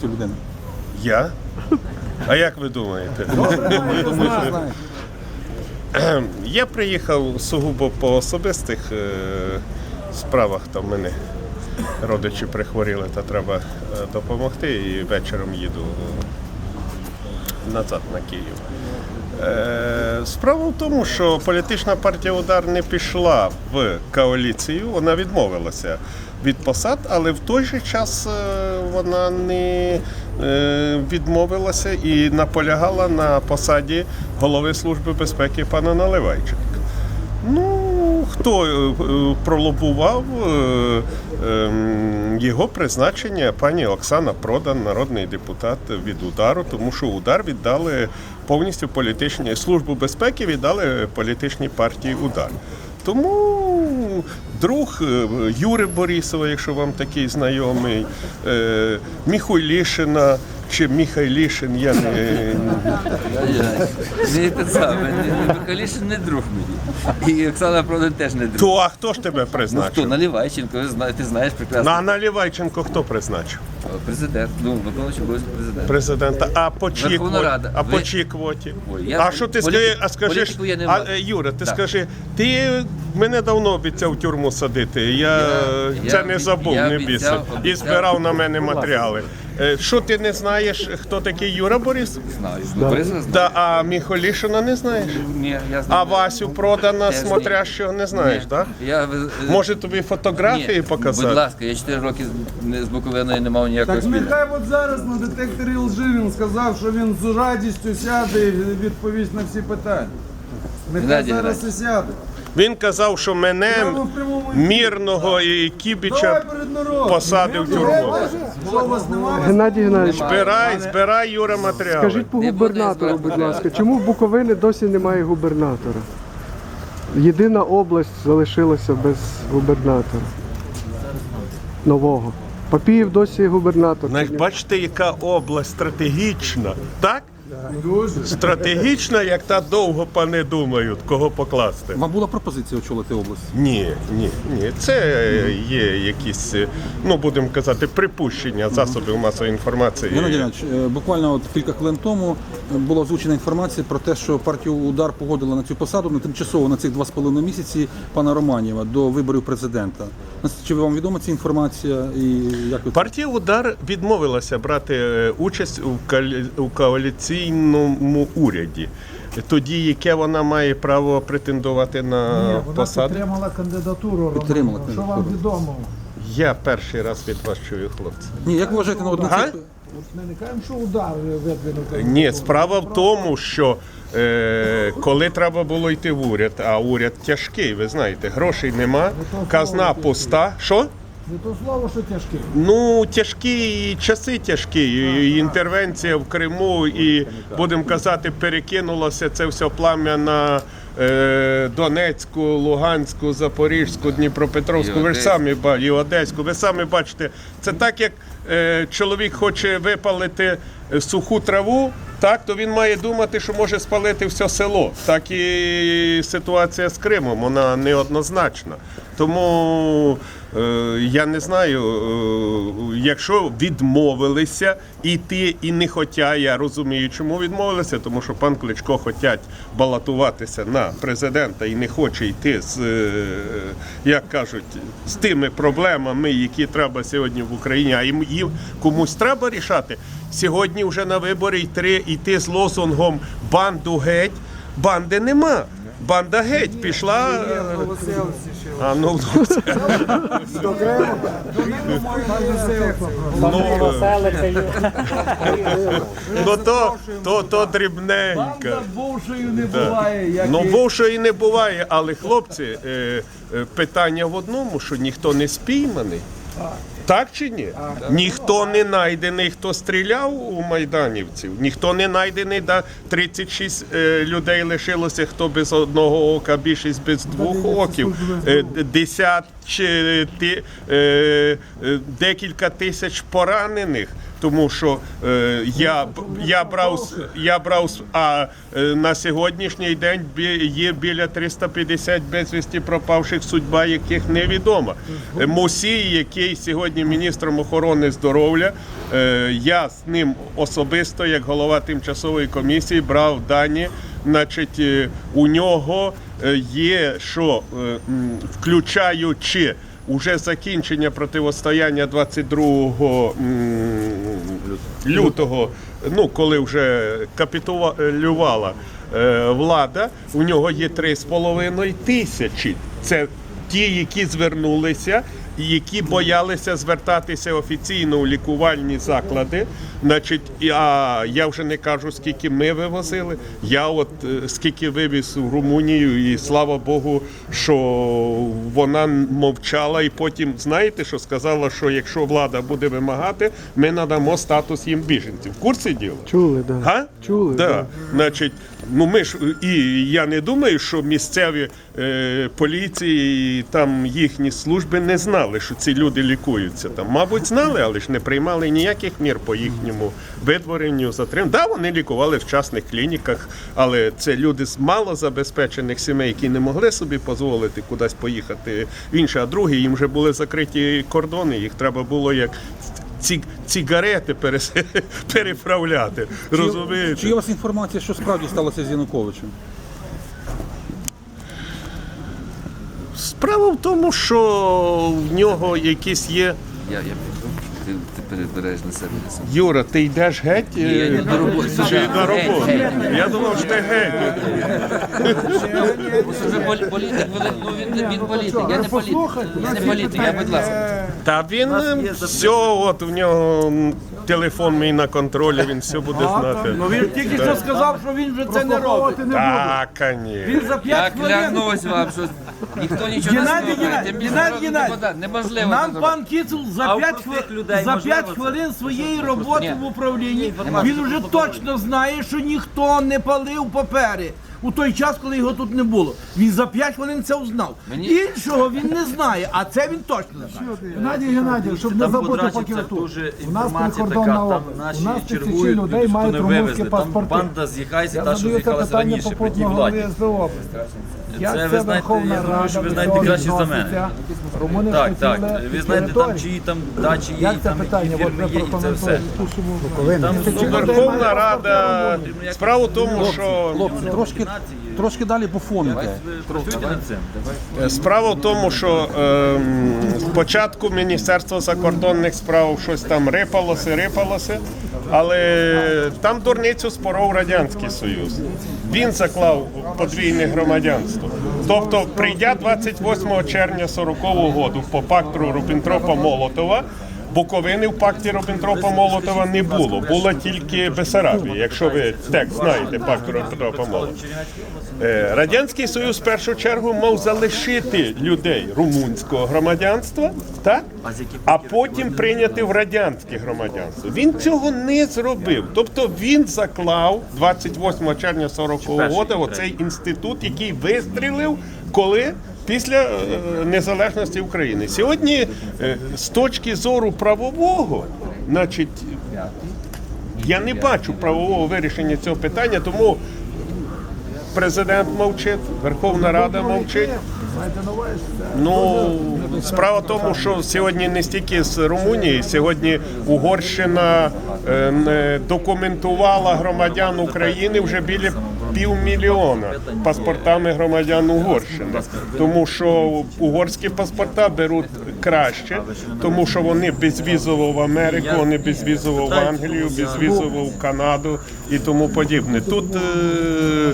цю людину? Я? А як ви думаєте? Я приїхав сугубо по особистих е, справах. Там мене родичі прихворіли, та треба е, допомогти. І вечором їду е, назад на Київ. Справа в тому, що політична партія Удар не пішла в коаліцію, вона відмовилася від посад, але в той же час е, вона не е, відмовилася і наполягала на посаді голови Служби безпеки пана Наливайченка. Ну, хто е, пролобував ем, його призначення, пані Оксана Продан, народний депутат від удару, тому що удар віддали повністю політичні службу безпеки, віддали політичній партії удар. Тому друг е, Юри Борисова, якщо вам такий знайомий, Міхуй Міхуйлішина чи Міхайлішин, я не, Михайлішин не друг мені. І Оксана Продан теж не друг. то а хто ж тебе Ну хто? призначив? Наливайченко, ти знаєш прекрасно. На Наливайченко хто призначив? Президент, ну, виконуючий обов'язки президента. президента. А по чиї квоті? Рада. А по чиї квоті? Ой, я а що ти скажи, а скажи, а, е, Юра, ти Так. скажи, ти мене давно обіцяв в тюрму садити. Я, Я- це я не забув, я не бісив. І збирав на мене Ну, матеріали. Е, Що ти не знаєш, хто такий Юра Борис? Знаю. Борисова знаю. Да, а Міхолішина не знаєш? Ні, я А знаю. Васю продана Теж ні. смотрящого не знаєш, так? Я, ви- е, Може тобі фотографії ні, показати? Будь ласка, я 4 роки з- не- з Буковиною не мав ніякого Так спільного. нехай от зараз на детекторі лжи він сказав, що він з радістю сяде і відповість на всі питання. Нехай Геннадій зараз і сяде. Він казав, що мене в мірного і Кібіча посадив в тюрму. Геннадій Геннадійович, Збирай, збирай, Юра, матеріали. скажіть по губернатору, будь ласка, чому в Буковини досі немає губернатора? Єдина область залишилася без губернатора. Нового. Папіїв досі губернатор. Значить, бачите, яка область стратегічна, так? Дуже. Стратегічна, як та довго пани думають, кого покласти. Вам була пропозиція очолити область? Ні, ні, ні. Це є якісь, ну будемо казати, припущення засобів масової інформації. Геннадій Геннадійович, е, буквально от кілька хвилин тому е, була озвучена інформація про те, що партія удар погодила на цю посаду на тимчасово на цих два з половиною місяці пана Романєва до виборів президента. Чи вам відома ця інформація і як ви Партія Удар відмовилася брати е, участь у коалі- у коаліційному уряді. Тоді яке вона має право претендувати на Вона посаду? підтримала кандидатуру Підтримала Романова. Що вам кандидатуру. відомо? Я перший раз від вас чую, хлопці. ні, як ви вважаєте на одну Га? От ми не кажемо, що удар видвинув. Ні, справа в тому, що е, коли треба було йти в уряд, а уряд тяжкий, ви знаєте, грошей нема, казна пуста. Що? Не то слово, що тяжкий. Ну, тяжкі і часи тяжкі, і інтервенція в Криму, і будемо казати, перекинулося це все плам'я на е, Донецьку, Луганську, Запорізьку, Дніпропетровську. І Ви ж самі і Одеську. Ви самі бачите, це так, як е, чоловік хоче випалити е, суху траву. Так, то він має думати, що може спалити все село. Так і ситуація з Кримом, вона неоднозначна. Тому я не знаю, е, якщо відмовилися іти і не хотя, я розумію, чому відмовилися, тому що пан Кличко хотять балотуватися на президента і не хоче йти з, е, як кажуть, з тими проблемами, які треба сьогодні в Україні, а їм, їм комусь треба рішати. Сьогодні вже на вибори йти, йти з лозунгом банду геть, банди нема. Банда геть пішла. А ну ну, ну то, то, то дрібненько. Банда бувшою не буває, як Ну, і... бувшої не буває, але хлопці, е, е, питання в одному, що ніхто не спійманий. Так чи ні? Ніхто не знайдений, хто стріляв у майданівців, ніхто не знайдений, да 36 е, людей лишилося, хто без одного ока, більшість без двох оків. Е, Десят чи ти, е, е, декілька тисяч поранених. Тому що е, я, я брав я брав а е, на сьогоднішній день бі- є біля 350 безвісті пропавших, судьба яких невідома. Е, Мусій, який сьогодні міністром охорони здоров'я, е, я з ним особисто, як голова тимчасової комісії, брав дані. Значить, е, у нього е, є що, включаючи уже закінчення противостояння 22 лютого, ну коли вже капітулювала е, влада, у нього є 3,5 тисячі. Це ті, які звернулися. Які боялися звертатися офіційно у лікувальні заклади, значить, а я вже не кажу, скільки ми вивозили. Я от е, скільки вивіз у Румунію, і слава Богу, що вона мовчала, і потім знаєте, що сказала, що якщо влада буде вимагати, ми надамо статус їм біженців. В курсі діла? Чули, да. Га? Чули, да. да. Значить, ну ми ж і я не думаю, що місцеві е, поліції там їхні служби не знали, що ці люди лікуються там. Мабуть, знали, але ж не приймали ніяких мір по їхньому видворенню, затриманню. Да, вони лікували в частних клініках, але це люди з малозабезпечених сімей, які не могли собі дозволити кудись поїхати в інше, а другі їм вже були закриті кордони, їх треба було як. Ці цигарети перес... переправляти. Розумієте? Чи є у вас інформація, що справді сталося з Януковичем? Справа в тому, що в нього якісь є. Я, я піду, ти, ти перебереш на себе. Юра, ти йдеш геть? Ні, я не на роботу. Чи на роботу? Я думав, що ти геть. Вже політик, ну він, він політик, я не політик. Я не політик, я будь ласка. Та він е, все, от у нього м, телефон мій на контролі, він все буде знати. Ну він тільки що сказав, що він вже це не робить. Так, ні. Він за Я 5 хвилин. клянусь вам, що ніхто нічого Геннадій. Геннадій, Геннадій, Геннадій. Неможливо. Нам пан Кіцел за 5 хвилин, за 5 хвилин своєї роботи в управлінні він вже точно знає, що ніхто не палив папери. У той час, коли його тут не було, він за 5 хвилин це узнав. Іншого він не знає, а це він точно знає. Геннадій Геннадійович, щоб не забути поки ви тут. У нас прикордонна область. У нас тисячі людей мають румунські паспорти. Банда з'їхається, Я та, що задаю це питання раніше при Як Це це ви знаєте, я думаю, що ви знаєте краще за мене. Румуни Так, так. хотіли Ви знаєте, там території. чиї там дачі є, Як це там питання? які От фірми ви є, і це все. прокоментуєте. Там ну, людей Верховна Рада. Справа в тому, що Хлопці, трошки, трошки далі буфоните. Ви працюєте над цим. Е, Справа в тому, що ем, спочатку Міністерство закордонних справ щось там рипалося, рипалося, але там дурницю споров Радянський Союз. Він заклав подвійне громадянство. Тобто, прийдя 28 червня 40-го року по пакту Рубінтропа-Молотова, Буковини в пакті Рубінтропа-Молотова не було, була тільки Бесарабія, якщо ви текст знаєте пакту Рубінтропа-Молотова. Е, Радянський Союз в першу чергу мав залишити людей румунського громадянства, так? а потім прийняти в радянське громадянство. Він цього не зробив. Тобто він заклав 28 червня 40-го року оцей інститут, який вистрілив, коли. Після е, незалежності України сьогодні, е, з точки зору правового, значить, я не бачу правового вирішення цього питання, тому президент мовчить, Верховна Рада мовчить. Ну, справа в тому, що сьогодні не стільки з Румунії, сьогодні Угорщина е, документувала громадян України вже біля півмільйона паспортами громадян Угорщини. Тому що угорські паспорта беруть краще, тому що вони безвізово в Америку, вони безвізово в Англію, безвізово в Канаду і тому подібне. Тут е, е,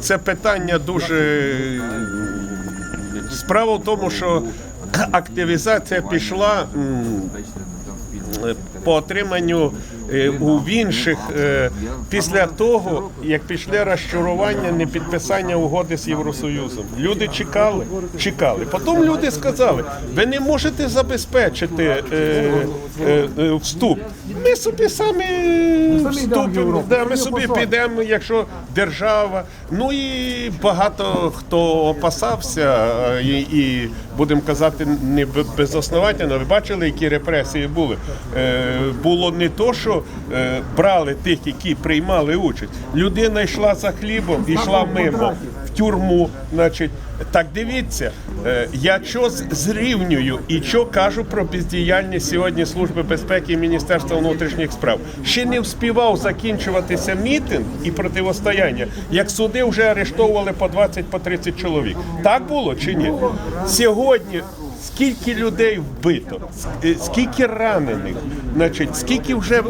це питання дуже Справа в тому, що активізація пішла е, по отриманню у інших е, після того, як пішли розчарування непідписання угоди з Євросоюзом. Люди чекали, чекали. Потім люди сказали, ви не можете забезпечити е, е, е, вступ. Ми собі самі вступимо, да, ми собі підемо, якщо держава. Ну і багато хто опасався, е, і, і будемо казати, не безосновательно. Ви бачили, які репресії були. е, було не то, що е, брали тих, які приймали участь. Людина йшла за хлібом, йшла мимо в тюрму. Значить, так дивіться, е, я що зрівнюю і що кажу про бездіяльність сьогодні Служби безпеки і Міністерства внутрішніх справ. Ще не вспівав закінчуватися мітинг і противостояння, як суди вже арештовували по 20 по 30 чоловік. Так було чи ні? Сьогодні. Скільки людей вбито, е, скільки ранених, значить, скільки вже е,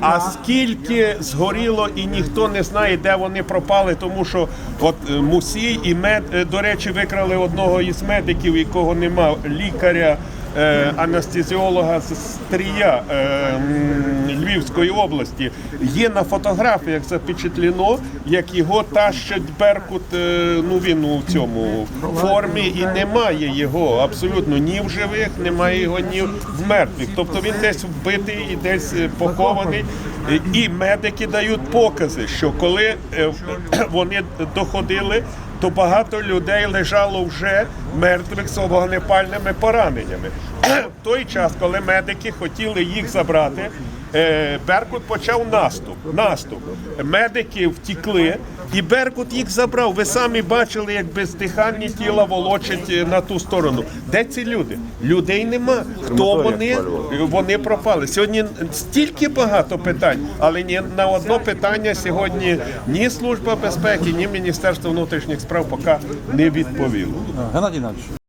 а скільки згоріло і ніхто не знає, де вони пропали, тому що от е, Мусій і мед, до речі, викрали одного із медиків, якого нема, лікаря, анестезіолога з Стрія е, Львівської області. Є на фотографіях запечатлено, як його тащать Беркут, е, ну він у цьому формі, і немає його абсолютно ні в живих, немає його ні в мертвих. Тобто він десь вбитий і десь е, похований. Е, І медики дають покази, що коли е, вони доходили, то багато людей лежало вже мертвих з вогнепальними пораненнями. В той час, коли медики хотіли їх забрати, Беркут почав наступ. Наступ. Медики втікли, і Беркут їх забрав. Ви самі бачили, як бездиханні тіла волочать е, на ту сторону. Де ці люди? Людей нема. Хто вони? Вони пропали. Сьогодні стільки багато питань, але ні на одне питання сьогодні ні Служба безпеки, ні Міністерство внутрішніх справ поки не відповіло. Геннадій Геннадійович,